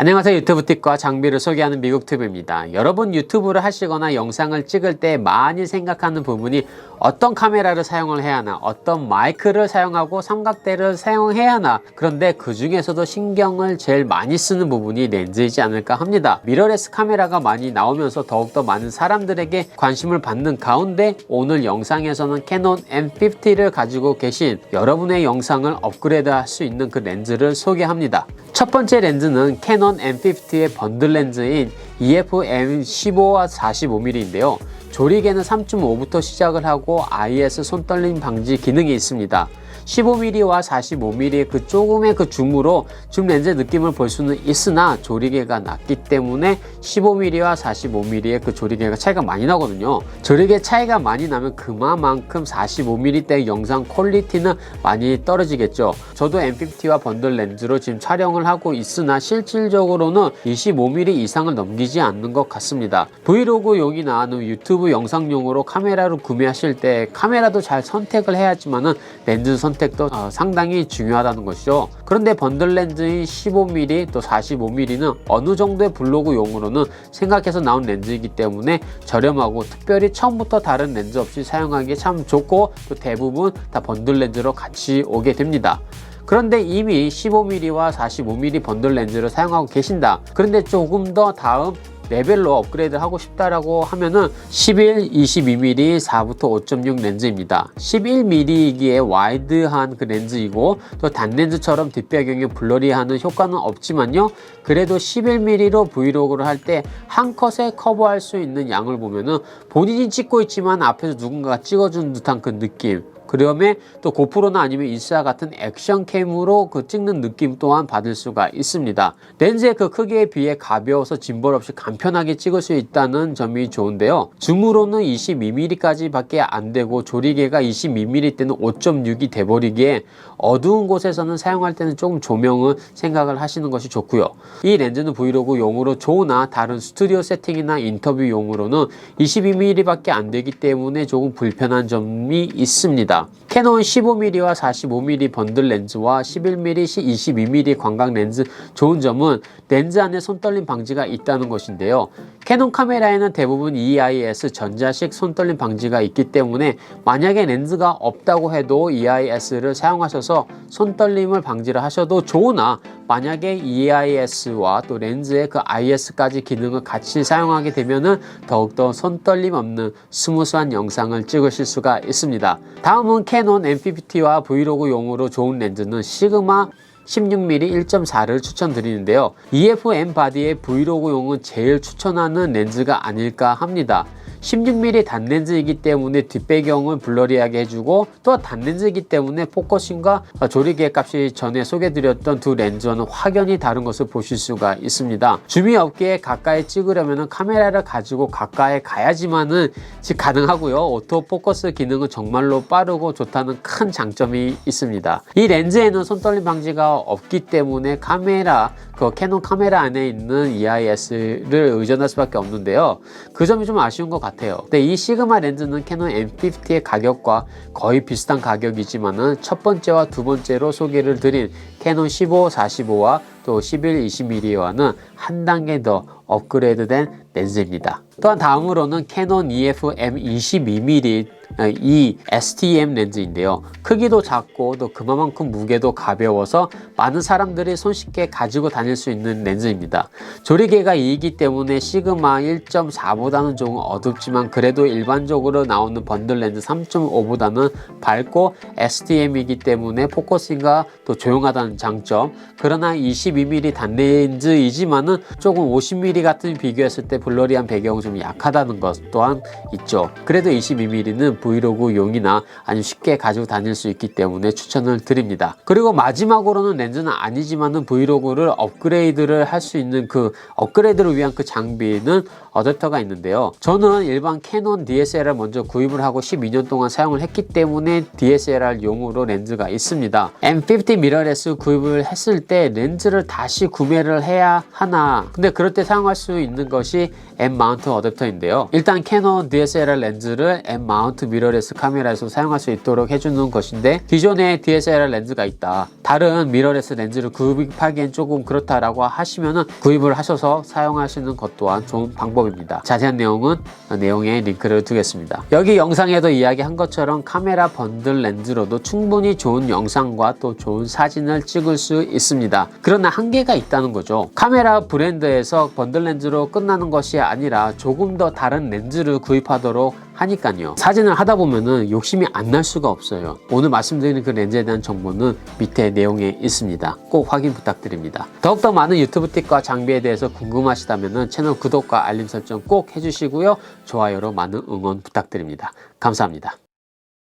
안녕하세요. 유튜브 팁과 장비를 소개하는 미국 튜브입니다. 여러분 유튜브를 하시거나 영상을 찍을 때 많이 생각하는 부분이 어떤 카메라를 사용을 해야 하나 어떤 마이크를 사용하고 삼각대를 사용해야 하나 그런데 그 중에서도 신경을 제일 많이 쓰는 부분이 렌즈이지 않을까 합니다. 미러레스 카메라가 많이 나오면서 더욱더 많은 사람들에게 관심을 받는 가운데 오늘 영상에서는 캐논 M50를 가지고 계신 여러분의 영상을 업그레이드 할 수 있는 그 렌즈를 소개합니다. 첫 번째 렌즈는 캐논 M50의 번들 렌즈인 E EF-M15와 45mm인데요. 조리개는 3.5부터 시작을 하고 IS 손떨림 방지 기능이 있습니다. 15mm와 45mm의 그 조금의 그 줌으로 줌 렌즈 느낌을 볼 수는 있으나 조리개가 낮기 때문에 15mm와 45mm의 그 조리개가 차이가 많이 나거든요. 조리개 차이가 많이 나면 그만큼 45mm대 영상 퀄리티는 많이 떨어지겠죠. 저도 M50와 번들 렌즈로 지금 촬영을 하고 있으나 실질적으로는 25mm 이상을 넘기지 않는 것 같습니다. 브이로그용이나 아니면 유튜브 영상용으로 카메라를 구매하실 때 카메라도 잘 선택을 해야지만은 렌즈 선택 도 어, 상당히 중요하다는 것이죠. 그런데 번들 렌즈인 15mm 또 45mm는 어느 정도의 블로그용으로는 생각해서 나온 렌즈이기 때문에 저렴하고 특별히 처음부터 다른 렌즈 없이 사용하기 참 좋고 또 대부분 다 번들 렌즈로 같이 오게 됩니다. 그런데 이미 15mm와 45mm 번들 렌즈를 사용하고 계신다. 그런데 조금 더 다음 레벨로 업그레이드 하고 싶다라고 하면은 11, 22mm 4부터 5.6 렌즈입니다. 11mm이기에 와이드한 그 렌즈이고 또 단렌즈처럼 뒷배경이 블러리하는 효과는 없지만요. 그래도 11mm로 브이로그를 할 때 한 컷에 커버할 수 있는 양을 보면은 본인이 찍고 있지만 앞에서 누군가가 찍어주는 듯한 그 느낌 그다음에 또 고프로나 아니면 인스타 같은 액션캠으로 그 찍는 느낌 또한 받을 수가 있습니다. 렌즈의 그 크기에 비해 가벼워서 짐벌 없이 간편하게 찍을 수 있다는 점이 좋은데요. 줌으로는 22mm 밖에 안 되고 조리개가 22mm 때는 5.6이 돼버리기에 어두운 곳에서는 사용할 때는 조금 조명을 생각을 하시는 것이 좋고요. 이 렌즈는 브이로그용으로 좋으나 다른 스튜디오 세팅이나 인터뷰용으로는 22mm 밖에 안 되기 때문에 조금 불편한 점이 있습니다. 캐논 15mm와 45mm 번들 렌즈와 11mm, 22mm 광각 렌즈 좋은 점은 렌즈 안에 손떨림 방지가 있다는 것인데요. 캐논 카메라에는 대부분 EIS 전자식 손떨림 방지가 있기 때문에 만약에 렌즈가 없다고 해도 EIS를 사용하셔서 손떨림을 방지를 하셔도 좋으나 만약에 EIS와 또 렌즈의 그 IS까지 기능을 같이 사용하게 되면은 더욱더 손떨림 없는 스무스한 영상을 찍으실 수가 있습니다. 다음은 캐논 M50와 브이로그용으로 좋은 렌즈는 시그마 16mm 1.4를 추천드리는데요. EF-M 바디의 브이로그용은 제일 추천하는 렌즈가 아닐까 합니다. 16mm 단렌즈이기 때문에 뒷배경을 블러리하게 해주고 또 단렌즈이기 때문에 포커싱과 조리개 값이 전에 소개드렸던 두 렌즈와는 확연히 다른 것을 보실 수가 있습니다. 줌이 없기에 가까이 찍으려면 카메라를 가지고 가까이 가야지만은 가능하고요. 오토 포커스 기능은 정말로 빠르고 좋다는 큰 장점이 있습니다. 이 렌즈에는 손떨림 방지가 없기 때문에 카메라 그 캐논 카메라 안에 있는 EIS를 의존할 수밖에 없는데요. 그 점이 좀 아쉬운 것 같아요. 근데 이 시그마 렌즈는 캐논 M50의 가격과 거의 비슷한 가격이지만은 첫 번째와 두 번째로 소개를 드린 캐논 15, 45와 또 11, 20mm와는 한 단계 더 업그레이드된 렌즈입니다. 또한 다음으로는 캐논 EF M22mm 이 STM 렌즈인데요. 크기도 작고 또 그만큼 무게도 가벼워서 많은 사람들이 손쉽게 가지고 다닐 수 있는 렌즈입니다. 조리개가 2이기 때문에 시그마 1.4보다는 조금 어둡지만 그래도 일반적으로 나오는 번들 렌즈 3.5보다는 밝고 STM이기 때문에 포커싱과 또 조용하다는 장점 그러나 22mm 단렌즈이지만은 조금 50mm 같은 비교했을 때 블러리한 배경은 좀 약하다는 것 또한 있죠. 그래도 22mm는 브이로그 용이나 아니면 쉽게 가지고 다닐 수 있기 때문에 추천을 드립니다. 그리고 마지막으로는 렌즈는 아니지만은 브이로그를 업그레이드를 할 수 있는 그 업그레이드를 위한 그 장비는 어댑터가 있는데요. 저는 일반 캐논 DSLR 먼저 구입을 하고 12년 동안 사용을 했기 때문에 DSLR용으로 렌즈가 있습니다. M50 미러레스 구입을 했을 때 렌즈를 다시 구매를 해야 하나 근데 그럴 때 사용할 수 있는 것이 M 마운트 어댑터인데요. 일단 캐논 DSLR 렌즈를 M 마운트 미러레스 카메라에서 사용할 수 있도록 해주는 것인데 기존에 DSLR 렌즈가 있다. 다른 미러레스 렌즈를 구입하기엔 조금 그렇다라고 하시면은 구입을 하셔서 사용하시는 것 또한 좋은 방법입니다. 자세한 내용은 내용에 링크를 두겠습니다. 여기 영상에도 이야기한 것처럼 카메라 번들 렌즈로도 충분히 좋은 영상과 또 좋은 사진을 찍을 수 있습니다. 그러나 한계가 있다는 거죠. 카메라 브랜드에서 번들 렌즈로 끝나는 것이 아니라 조금 더 다른 렌즈를 구입하도록 하니까요. 사진을 하다 보면은 욕심이 안 날 수가 없어요. 오늘 말씀드리는 그 렌즈에 대한 정보는 밑에 내용에 있습니다. 꼭 확인 부탁드립니다. 더욱더 많은 유튜브 팁과 장비에 대해서 궁금하시다면 채널 구독과 알림 설정 꼭 해주시고요. 좋아요로 많은 응원 부탁드립니다. 감사합니다.